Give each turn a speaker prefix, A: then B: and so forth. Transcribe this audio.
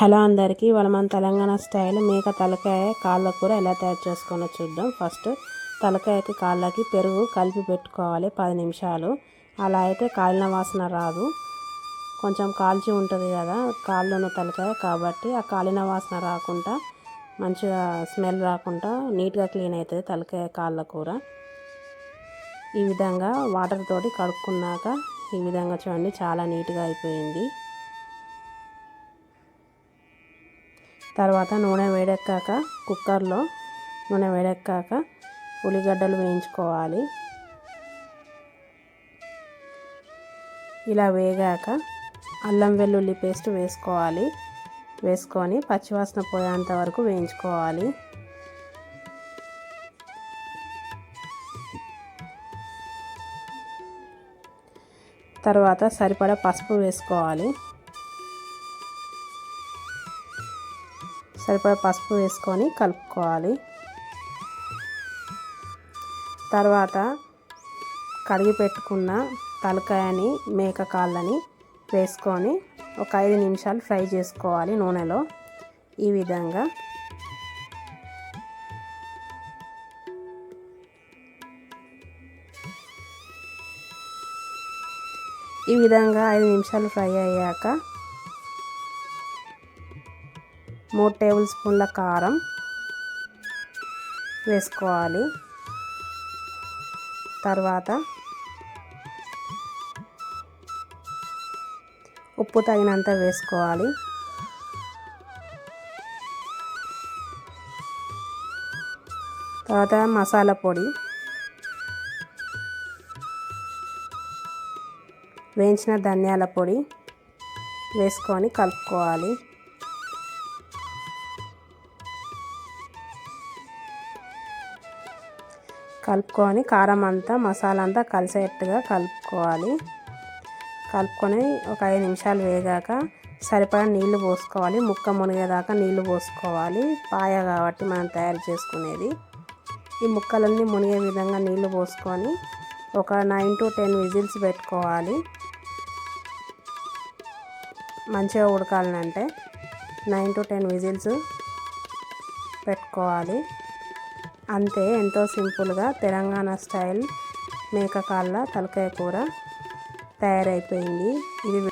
A: Hello అందరికీ ఇవాళ మన తెలంగాణ స్టైల్ మేక తలకాయ కాళ్ళ కూర ఎలా తయారు చేసుకోనో చూద్దాం. ఫస్ట్ తలకాయకి కాళ్ళకి పెరుగు కలిపి పెట్టుకోవాలి పది నిమిషాలు. అలా అయితే కాలిన వాసన రాదు. కొంచెం కాల్చి ఉంటుంది కదా కాళ్ళను తలకాయ కాబట్టి ఆ కాలిన వాసన రాకుండా మంచిగా స్మెల్ రాకుండా నీట్గా క్లీన్ అవుతుంది తలకాయ కాళ్ళ కూర. ఈ విధంగా వాటర్ తోటి కడుక్కున్నాక ఈ విధంగా చూడండి చాలా నీట్గా అయిపోయింది. తర్వాత నూనె వేడెక్కాక కుక్కర్లో నూనె వేడెక్కాక ఉల్లిగడ్డలు వేయించుకోవాలి. ఇలా వేగాక అల్లం వెల్లుల్లి పేస్ట్ వేసుకోవాలి. వేసుకొని పచ్చివాసన పోయేంత వరకు వేయించుకోవాలి. తర్వాత సరిపడా పసుపు వేసుకోవాలి. సరిపడా పసుపు వేసుకొని కలుపుకోవాలి. తర్వాత కడిగి పెట్టుకున్న తలకాయని మేక కాళ్ళని వేసుకొని ఒక ఐదు నిమిషాలు ఫ్రై చేసుకోవాలి నూనెలో. ఈ విధంగా ఈ విధంగా ఐదు నిమిషాలు ఫ్రై అయ్యాక మూడు టేబుల్ స్పూన్ల కారం వేసుకోవాలి. తర్వాత ఉప్పు తగినంత వేసుకోవాలి. తర్వాత మసాలా పొడి వేయించిన ధనియాల పొడి వేసుకొని కలుపుకోవాలి. కలుపుకొని కారం అంతా మసాలా అంతా కలిసేట్టుగా కలుపుకోవాలి. కలుపుకొని ఒక ఐదు నిమిషాలు వేగాక సరిపడా నీళ్ళు పోసుకోవాలి. ముక్క మునిగేదాకా నీళ్ళు పోసుకోవాలి. పాయ కాబట్టి మనం తయారు చేసుకునేది. ఈ ముక్కలన్నీ మునిగే విధంగా నీళ్ళు పోసుకొని ఒక నైన్ టు టెన్ విజిల్స్ పెట్టుకోవాలి. మంచిగా ఉడకాలంటే నైన్ టు టెన్ విజిల్స్ పెట్టుకోవాలి. అంతే ఎంతో సింపుల్గా తెలంగాణ స్టైల్ మేక కాళ్ళ తలకాయ కూర తయారైపోయింది. ఇది